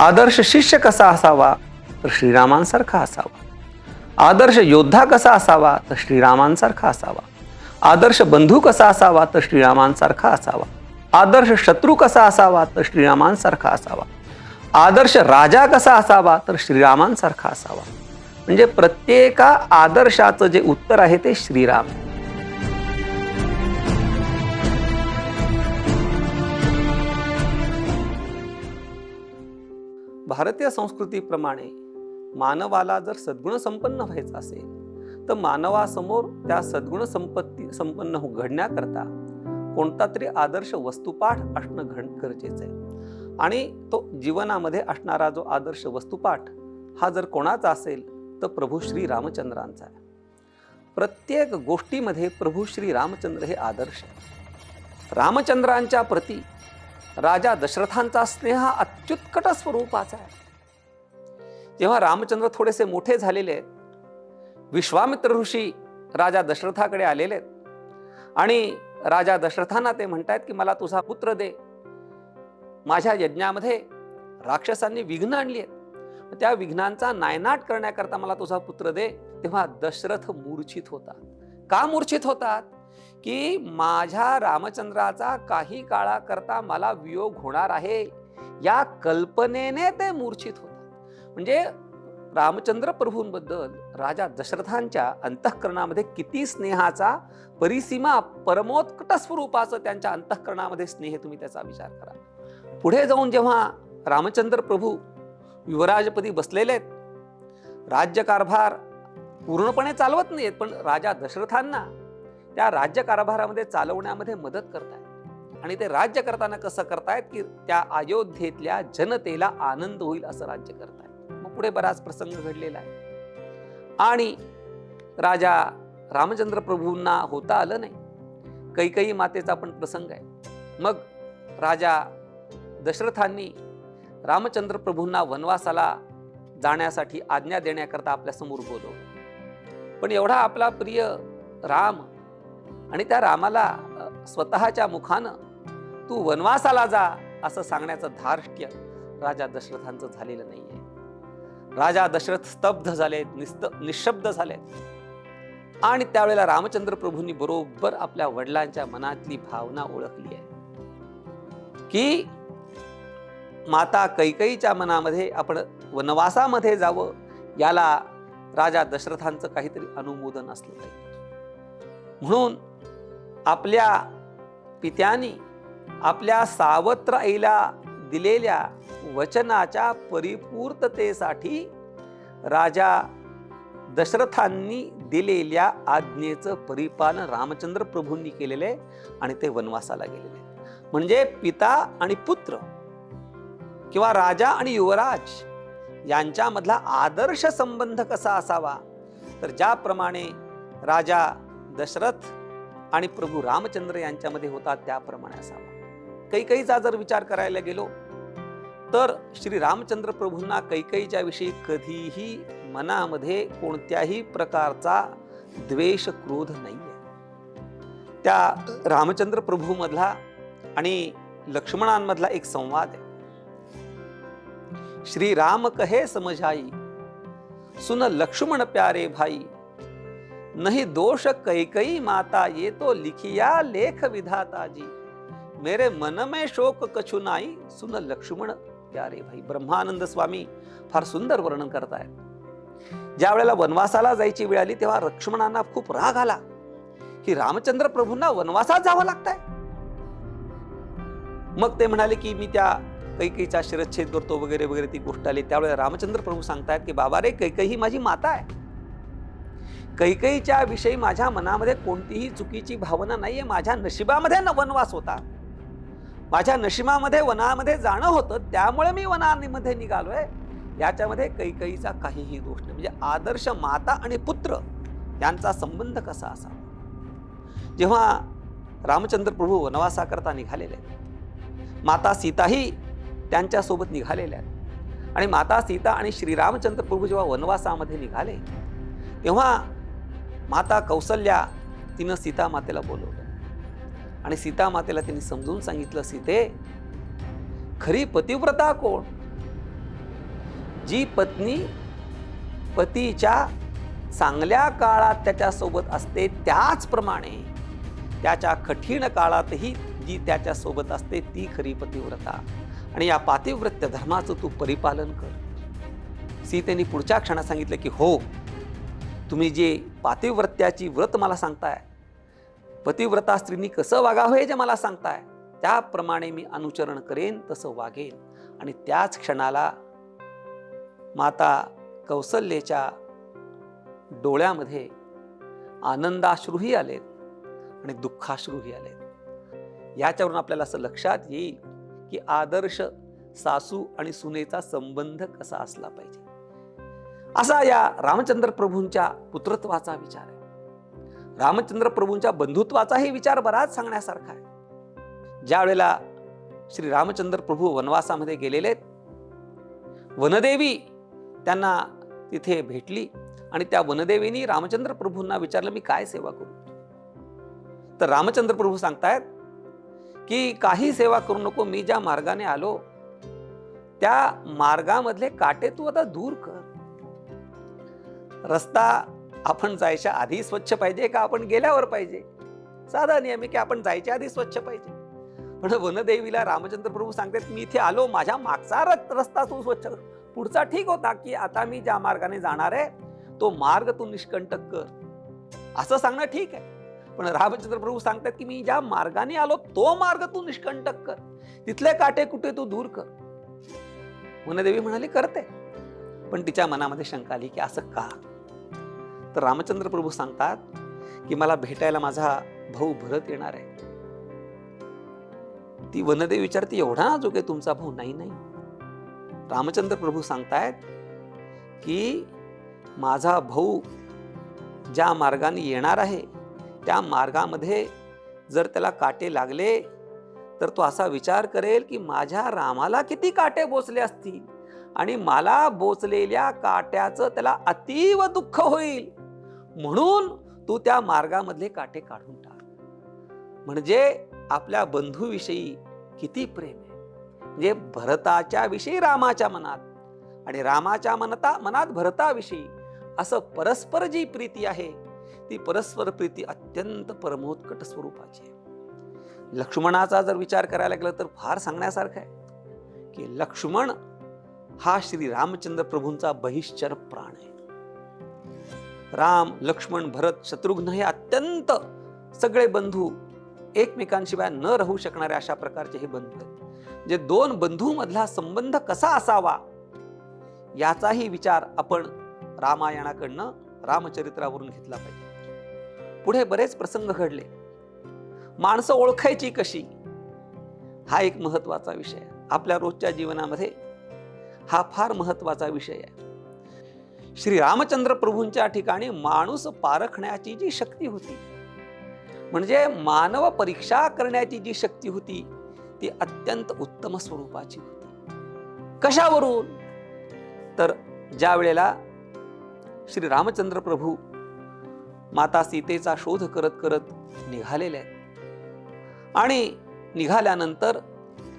आदर्श शिष्य कसा असावा तर श्रीरामांसारखा असावा. आदर्श योद्धा कसा असावा तर श्रीरामांसारखा असावा. आदर्श बंधू कसा असावा तर श्रीरामांसारखा असावा. आदर्श शत्रू कसा असावा तर श्रीरामांसारखा असावा. आदर्श राजा कसा असावा तर श्रीरामांसारखा असावा. म्हणजे प्रत्येका आदर्शाचं जे उत्तर आहे ते श्रीराम. भारतीय संस्कृतीप्रमाणे मानवाला जर सद्गुण संपन्न व्हायचं असेल तर मानवासमोर त्या सद्गुण संपत्ती संपन्न घडण्याकरता कोणता तरी आदर्श वस्तुपाठ असणं घड गरजेचं आहे. आणि तो जीवनामध्ये असणारा जो आदर्श वस्तुपाठ हा जर कोणाचा असेल तर प्रभू श्री रामचंद्रांचा आहे. प्रत्येक गोष्टीमध्ये प्रभू श्री रामचंद्र हे आदर्श आहे. रामचंद्रांच्या प्रती राजा दशरथांचा स्नेह हा अत्युत्कट स्वरूपाचा आहे. जेव्हा रामचंद्र थोडेसे मोठे झालेले आहेत विश्वामित्र ऋषी राजा दशरथाकडे आलेले आहेत आणि राजा दशरथांना ते म्हणतायत की मला तुझा पुत्र दे. माझ्या यज्ञामध्ये राक्षसांनी विघ्न आणली आहेत. त्या विघ्नांचा नायनाट करण्याकरता मला तुझा पुत्र दे. तेव्हा दशरथ मूर्छित होतात. का मूर्छित होतात? की माझ्या रामचंद्राचा काही काळाकरता मला वियोग होणार आहे. या कल्पनेने ते मूर्छित होतात. म्हणजे रामचंद्र प्रभूंबद्दल राजा दशरथांच्या अंतःकरणामध्ये किती स्नेहाचा परिसीमा परमोत्कट स्वरूपाचं त्यांच्या अंतःकरणामध्ये स्नेह तुम्ही त्याचा विचार करा. पुढे जाऊन जेव्हा रामचंद्र प्रभू युवराजपदी बसलेले आहेत. राज्यकारभार पूर्णपणे चालवत नाहीत पण राजा दशरथांना त्या राज्यकारभारामध्ये चालवण्यामध्ये मदत करतायत. आणि ते राज्य करताना कसं करतायत की त्या अयोध्येतल्या जनतेला आनंद होईल असं राज्य करतायत. मग पुढे बराच प्रसंग घडलेला आहे. आणि राजा रामचंद्र प्रभूंना होता आलं नाही. कैकई मातेचा पण प्रसंग आहे. मग राजा दशरथांनी रामचंद्र प्रभूंना वनवासाला जाण्यासाठी आज्ञा देण्याकरता आपल्यासमोर बोलवलं. पण एवढा आपला प्रिय राम आणि त्या रामाला स्वतःच्या मुखानं तू वनवासाला जा असं सांगण्याचं धार्ष्ट्य राजा दशरथांचं झालेलं नाही आहे राजा दशरथ स्तब्ध झालेत निस्त निशब्द झालेत. आणि त्यावेळेला रामचंद्र प्रभूंनी बरोबर आपल्या वडिलांच्या मनातली भावना ओळखली आहे. की माता कैकईच्या मनामध्ये आपण वनवासामध्ये जावं याला राजा दशरथांचं काहीतरी अनुमोदन असलं पाहिजे. म्हणून आपल्या पित्यानी आपल्या सावत्र आईला दिलेल्या वचनाच्या परिपूर्ततेसाठी राजा दशरथांनी दिलेल्या आज्ञेचं परिपालन रामचंद्र प्रभूंनी केलेले आणि ते वनवासाला गेलेले. म्हणजे पिता आणि पुत्र किंवा राजा आणि युवराज यांच्यामधला आदर्श संबंध कसा असावा? तर ज्याप्रमाणे राजा दशरथ आणि प्रभू रामचंद्र यांच्यामध्ये होता त्याप्रमाणे असावा. कैकईचा जर विचार करायला गेलो तर श्री रामचंद्र प्रभूंना कैकईच्या विषयी कधीही मनामध्ये कोणत्याही प्रकारचा द्वेष क्रोध नाहीये. त्या रामचंद्र प्रभूमधला आणि लक्ष्मणांमधला एक संवाद आहे. श्री राम कहे समझाई सुन लक्ष्मण प्यारे भाई नहीं दोष कैकई माता ये तो लिखिया लेख विधाता जी। मेरे मन में शोक कछु नाई सुन लक्ष्मण। प्यारे भाई ब्रह्मानंद स्वामी फार सुंदर वर्णन करतायत ज्या वेळेला वनवासाला जायची वेळ आली तेव्हा लक्ष्मणांना खूप राग आला की रामचंद्र प्रभूंना वनवासात जावं लागतंय. मग ते म्हणाले की मी त्या कैकईचा शिरच्छेद करतो वगैरे वगैरे ती गोष्ट आली. त्यावेळेला रामचंद्र प्रभू सांगतायत की बाबा रे कैकई ही माझी माता आहे. कैकईच्या विषयी माझ्या मनामध्ये कोणतीही चुकीची भावना नाही आहे माझ्या नशिबामध्ये न वनवास होता. माझ्या नशिबामध्ये वनामध्ये जाणं होतं. त्यामुळे मी वनामध्ये निघालोय. याच्यामध्ये कैकईचा काहीही दोष नाही. म्हणजे आदर्श माता आणि पुत्र यांचा संबंध कसा असा जेव्हा रामचंद्र प्रभू वनवासाकरता निघालेले आहेत माता सीताही त्यांच्यासोबत निघालेल्या आहेत. आणि माता सीता आणि श्रीरामचंद्र प्रभू जेव्हा वनवासामध्ये निघाले तेव्हा माता कौसल्या तिनं सीता मातेला बोलवलं. आणि सीता मातेला त्यांनी समजून सांगितलं सीते खरी पतिव्रता कोण? जी पत्नी पतीच्या चांगल्या काळात त्याच्यासोबत असते त्याचप्रमाणे त्याच्या कठीण काळातही जी त्याच्यासोबत असते ती खरी पतिव्रता. आणि या पातिव्रत्य धर्माचं तू परिपालन कर. सीतेने पुढच्या क्षणात सांगितलं की हो तुम्ही जे पातिव्रत्याची व्रत मला सांगताय पतिव्रता स्त्रीनी कसं वागावं हे जे मला सांगताय त्याप्रमाणे मी अनुचरण करेन तसं वागेन. आणि त्याच क्षणाला माता कौसल्येच्या डोळ्यामध्ये आनंदाश्रूही आलेत आणि दुःखाश्रूही आलेत. याच्यावरून आपल्याला असं लक्षात येईल की आदर्श सासू आणि सुनेचा संबंध कसा असला पाहिजे. असा या रामचंद्र प्रभूंच्या पुत्रत्वाचा विचार आहे. रामचंद्र प्रभूंच्या बंधुत्वाचाही विचार बराच सांगण्यासारखा आहे. ज्या वेळेला श्री रामचंद्र प्रभू वनवासामध्ये गेलेले वनदेवी त्यांना तिथे भेटली आणि त्या वनदेवीनी रामचंद्र प्रभूंना विचारलं मी काय सेवा करू? तर रामचंद्र प्रभू सांगतायत की काही सेवा करू नको मी ज्या मार्गाने आलो त्या मार्गामधले काटे तू आता दूर कर. रस्ता आपण जायच्या आधी स्वच्छ पाहिजे का आपण गेल्यावर पाहिजे? साधा नियम आहे की आपण जायच्या आधी स्वच्छ पाहिजे. पण वनदेवीला रामचंद्र प्रभू सांगतात मी इथे आलो माझ्या मागचा रस्ता तू स्वच्छ कर. पुढचा ठीक होता की आता मी ज्या मार्गाने जाणार आहे तो मार्ग तू निष्कंटक कर. असं सांगणं ठीक आहे. पण रामचंद्र प्रभू सांगतात की मी ज्या मार्गाने आलो तो मार्ग तू निष्कंटक कर. तिथले काटे कुठे तू दूर कर. वनदेवी म्हणाली करते. पण तिच्या मनामध्ये शंका आली की असं का? तर रामचंद्र प्रभू सांगतात की मला भेटायला माझा भाऊ भरत येणार आहे. ती वनदेवी विचारते एवढा नाजूक आहे तुमचा भाऊ? नाही नाही. रामचंद्र प्रभू सांगतायत की माझा भाऊ ज्या मार्गाने येणार आहे त्या मार्गामध्ये जर त्याला काटे लागले तर तो असा विचार करेल की माझ्या रामाला किती काटे बोचले असतील? आणि मला बोचलेल्या काट्याचं त्याला अतीव दुःख होईल. म्हणून तू त्या मार्गामधले काटे काढून टाक. म्हणजे आपल्या बंधूविषयी किती प्रेम आहे. म्हणजे भरताच्या विषयी रामाच्या मनात आणि रामाच्या मनता मनात भरताविषयी असं परस्पर जी प्रीती आहे ती परस्पर प्रीती अत्यंत परमोत्कट स्वरूपाची आहे. लक्ष्मणाचा जर विचार करायला गेला तर फार सांगण्यासारखं आहे की लक्ष्मण हा श्री रामचंद्र प्रभूंचा बहिश्चर प्राण आहे. राम लक्ष्मण भरत शत्रुघ्न हे अत्यंत सगळे बंधू एकमेकांशिवाय न राहू शकणारे अशा प्रकारचे हे बंधू आहेत. जे दोन बंधूमधला संबंध कसा असावा याचाही विचार आपण रामायणाकडनं रामचरित्रावरून घेतला पाहिजे. पुढे बरेच प्रसंग घडले. माणसं ओळखायची कशी? हा एक महत्त्वाचा विषय आपल्या रोजच्या जीवनामध्ये हा फार महत्त्वाचा विषय आहे. श्री रामचंद्र प्रभूंच्या ठिकाणी माणूस पारखण्याची जी शक्ती होती म्हणजे मानव परीक्षा करण्याची जी शक्ती होती ती अत्यंत उत्तम स्वरूपाची होती. कशावरून? तर ज्या वेळेला श्री रामचंद्र प्रभू माता सीतेचा शोध करत करत निघालेले आहेत आणि निघाल्यानंतर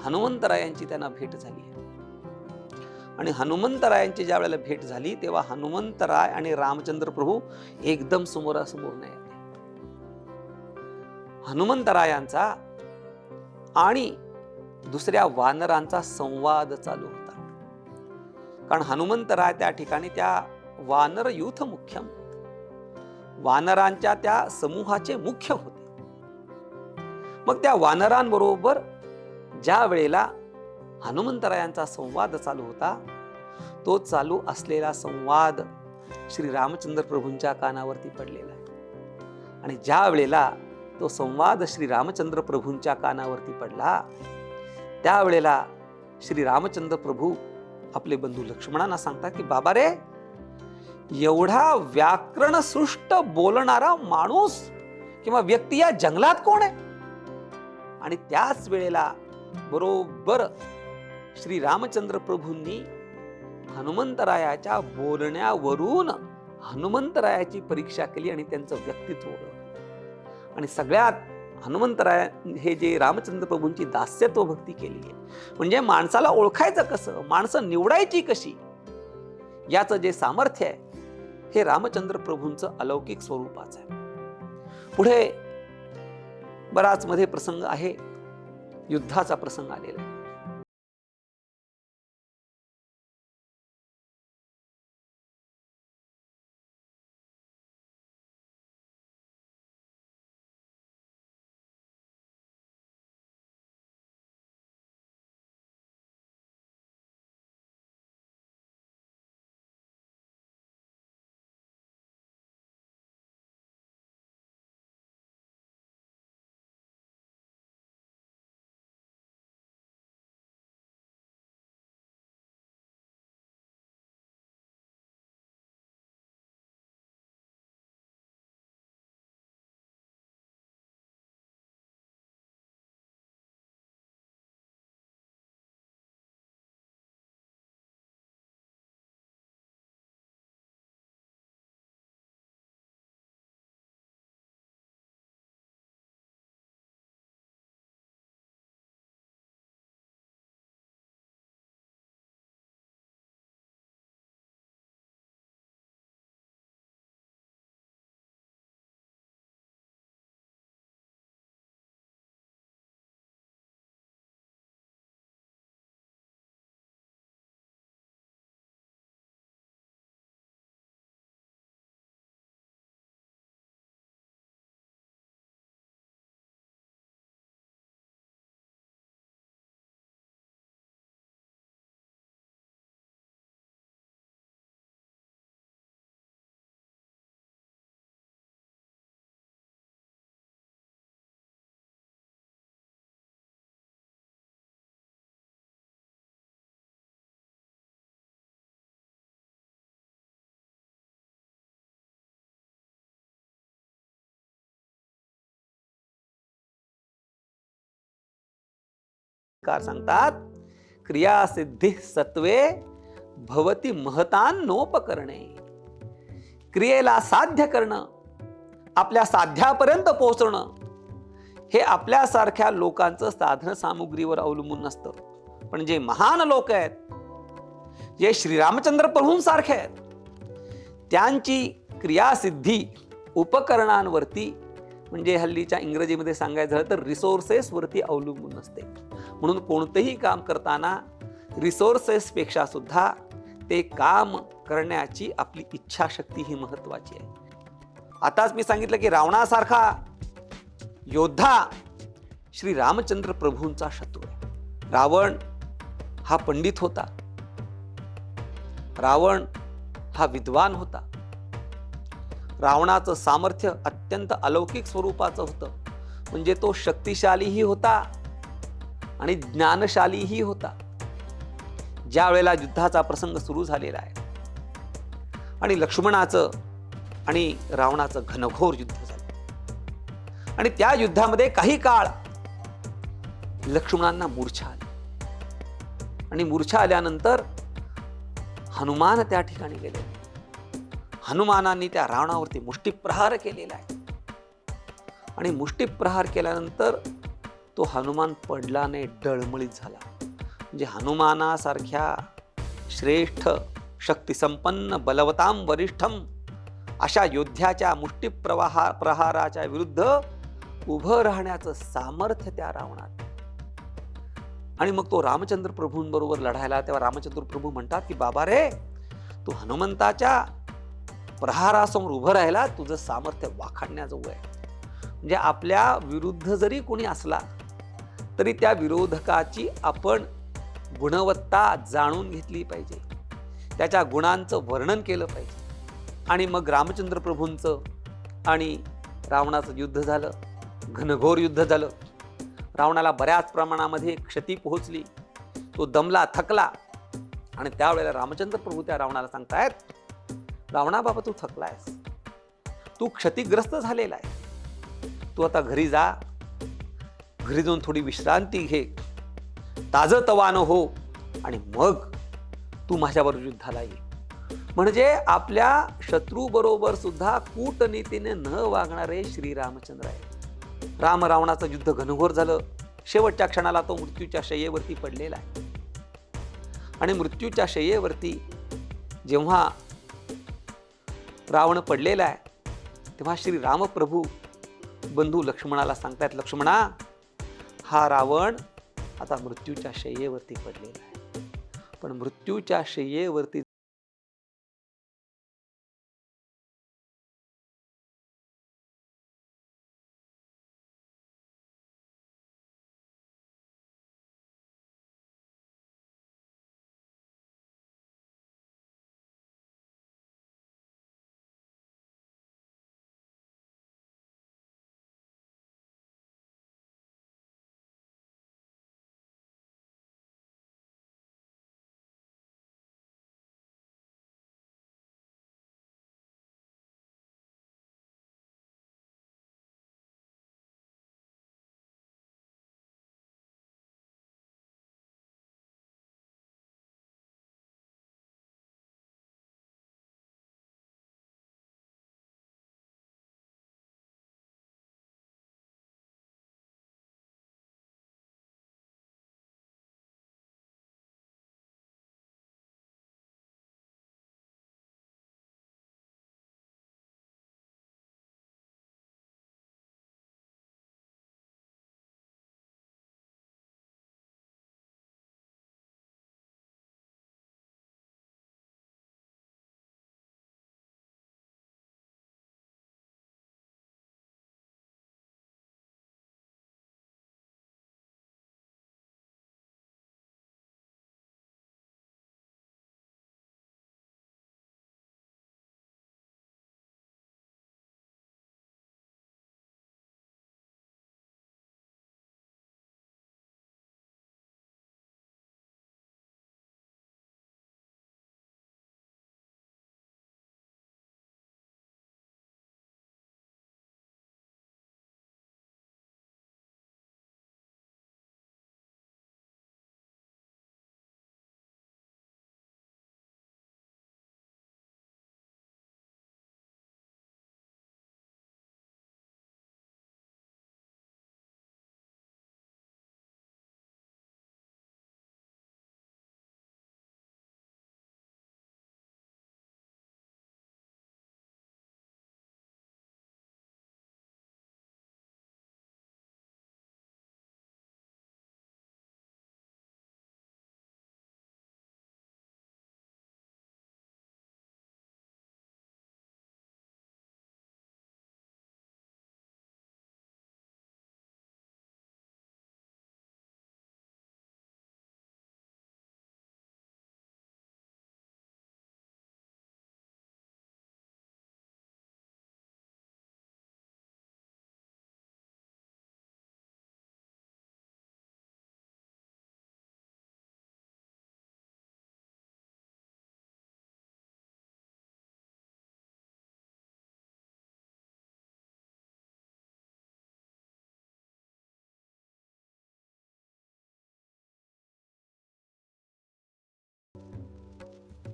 हनुमंतरायांची त्यांना भेट झाली आहे. आणि हनुमंतरायांची ज्या वेळेला भेट झाली तेव्हा हनुमंतराय आणि रामचंद्र प्रभू एकदम समोरासमोर नाही आले. हनुमंतरायांचा आणि दुसऱ्या वानरांचा संवाद चालू होता. कारण हनुमंतराय त्या ठिकाणी त्या वानर युथ मुख्यम वानरांच्या त्या समूहाचे मुख्य होते. मग त्या वानरांबरोबर ज्या वेळेला हनुमंतरायांचा संवाद चालू होता. तो चालू असलेला संवाद श्री रामचंद्र प्रभूंच्या कानावरती पडलेला आहे. आणि ज्या वेळेला तो संवाद श्री रामचंद्र प्रभूंच्या कानावरती पडला त्यावेळेला श्री रामचंद्र प्रभू आपले बंधू लक्ष्मणांना सांगतात की बाबा रे एवढा व्याकरण सृष्ट बोलणारा माणूस किंवा व्यक्ती या जंगलात कोण आहे? आणि त्याच वेळेला बरोबर श्री रामचंद्र प्रभूंनी हनुमंतरायाच्या बोलण्यावरून हनुमंतरायाची परीक्षा केली आणि त्यांचं व्यक्तित्व ओळखलं. आणि सगळ्यात हनुमंतराय हे जे रामचंद्र प्रभूंची दास्यत्व भक्ती केली आहे. म्हणजे माणसाला ओळखायचं कसं? माणसं निवडायची कशी? याचं जे सामर्थ्य आहे हे रामचंद्र प्रभूंचं अलौकिक स्वरूपाचं आहे. पुढे बराच मध्ये प्रसंग आहे. युद्धाचा प्रसंग आलेला आहे. कार सांगतात क्रियासिद्धी सत्वे भवती महतान नोपकरणे. क्रियेला साध्य करणं आपल्या साध्यापर्यंत पोहोचणं हे आपल्यासारख्या लोकांचं साधन सामुग्रीवर अवलंबून नसतं. पण जे महान लोक आहेत जे श्रीरामचंद्र प्रभूंसारखे आहेत त्यांची क्रियासिद्धी उपकरणांवरती म्हणजे हल्लीच्या इंग्रजीमध्ये सांगायचं झालं तर रिसोर्सेसवरती अवलंबून नसते. म्हणून कोणतंही काम करताना रिसोर्सेसपेक्षा सुद्धा ते काम करण्याची आपली इच्छाशक्ती ही महत्त्वाची आहे. आताच मी सांगितलं की रावणासारखा योद्धा श्री रामचंद्र प्रभूंचा शत्रू आहे. रावण हा पंडित होता. रावण हा विद्वान होता. रावणाचं सामर्थ्य अत्यंत अलौकिक स्वरूपाचं होतं. म्हणजे तो शक्तिशालीही होता आणि ज्ञानशालीही होता. ज्या वेळेला युद्धाचा प्रसंग सुरू झालेला आहे. आणि लक्ष्मणाचं आणि रावणाचं घनघोर युद्ध झालं. आणि त्या युद्धामध्ये काही काळ लक्ष्मणांना मूर्छा आली. आणि मूर्छा आल्यानंतर हनुमान त्या ठिकाणी गेले. हनुमानांनी त्या रावणावरती मुष्टिप्रहार केलेला आहे. आणि मुष्टिप्रहार केल्यानंतर तो हनुमान पडला नाही डळमळीत झाला. म्हणजे हनुमानासारख्या श्रेष्ठ शक्तिसंपन्न बलवताम वरिष्ठम अशा योद्ध्याच्या मुष्टीप्रवाहा प्रहाराच्या विरुद्ध उभं राहण्याचं सामर्थ्य त्या रावणात. आणि मग तो रामचंद्र प्रभूंबरोबर लढायला तेव्हा रामचंद्र प्रभू म्हणतात की बाबा रे तू हनुमंताच्या प्रहारासमोर उभं राहिला तुझं सामर्थ्य वाखाणण्याजोगं आहे. म्हणजे आपल्या विरुद्ध जरी कोणी असला तरी त्या विरोधकाची आपण गुणवत्ता जाणून घेतली पाहिजे. त्याच्या गुणांचं वर्णन केलं पाहिजे. आणि मग रामचंद्र प्रभूंचं आणि रावणाचं युद्ध झालं घनघोर युद्ध झालं. रावणाला बऱ्याच प्रमाणामध्ये क्षती पोहोचली. तो दमला थकला. आणि त्यावेळेला रामचंद्र प्रभू त्या रावणाला सांगतायत रावणा बाबा तू आहेस तू क्षतिग्रस्त झालेला आहे. तू आता घरी जा घरी जाऊन थोडी विश्रांती घे. ताजं तवानं हो आणि मग तू माझ्याबरोबर युद्धाला ये. म्हणजे आपल्या शत्रूबरोबर सुद्धा कूटनीतीने न वागणारे श्रीरामचंद्र आहे राम रावणाचं युद्ध घनघोर झालं. शेवटच्या क्षणाला तो मृत्यूच्या शय्येवरती पडलेला आहे. आणि मृत्यूच्या शय्येवरती जेव्हा रावण पडलेला आहे तेव्हा श्री रामप्रभू बंधू लक्ष्मणाला सांगतायत लक्ष्मणा हा रावण आता मृत्यूच्या शय्येवरती पडलेला आहे. पण मृत्यूच्या शय्येवरती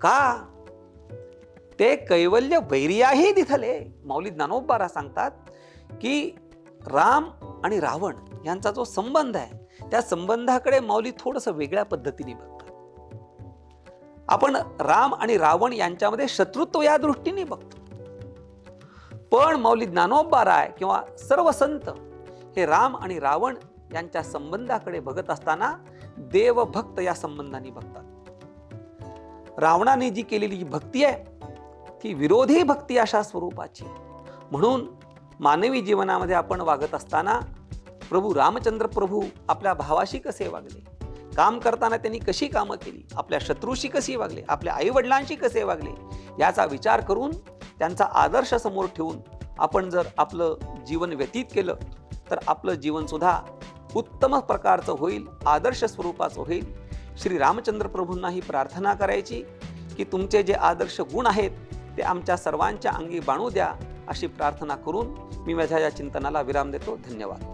का? ते कैवल्य वैर्याही दिथले माऊली ज्ञानोबारा सांगतात की राम आणि रावण यांचा जो संबंध आहे त्या संबंधाकडे माऊली थोडस वेगळ्या पद्धतीने बघतात. आपण राम आणि रावण यांच्यामध्ये शत्रुत्व या दृष्टीने बघतो. पण माऊली ज्ञानोबाराय किंवा सर्व संत हे राम आणि रावण यांच्या संबंधाकडे बघत असताना देवभक्त या संबंधाने बघतात. रावणाने जी केलेली जी भक्ती आहे ती विरोधी भक्ती अशा स्वरूपाची म्हणून मानवी जीवनामध्ये आपण वागत असताना प्रभू रामचंद्र प्रभू आपल्या भावाशी कसे वागले? काम करताना त्यांनी कशी कामं केली? आपल्या शत्रूशी कशी वागले? आपल्या आईवडिलांशी कसे वागले? याचा विचार करून त्यांचा आदर्श समोर ठेवून आपण जर आपलं जीवन व्यतीत केलं तर आपलं जीवनसुद्धा उत्तम प्रकारचं होईल आदर्श स्वरूपाचं होईल. श्री रामचंद्र प्रभूंना ही प्रार्थना करायची की तुमचे जे आदर्श गुण आहेत ते आमच्या सर्वांच्या अंगी बाणू द्या अशी प्रार्थना करून मी माझ्या या चिंतनाला विराम देतो. धन्यवाद.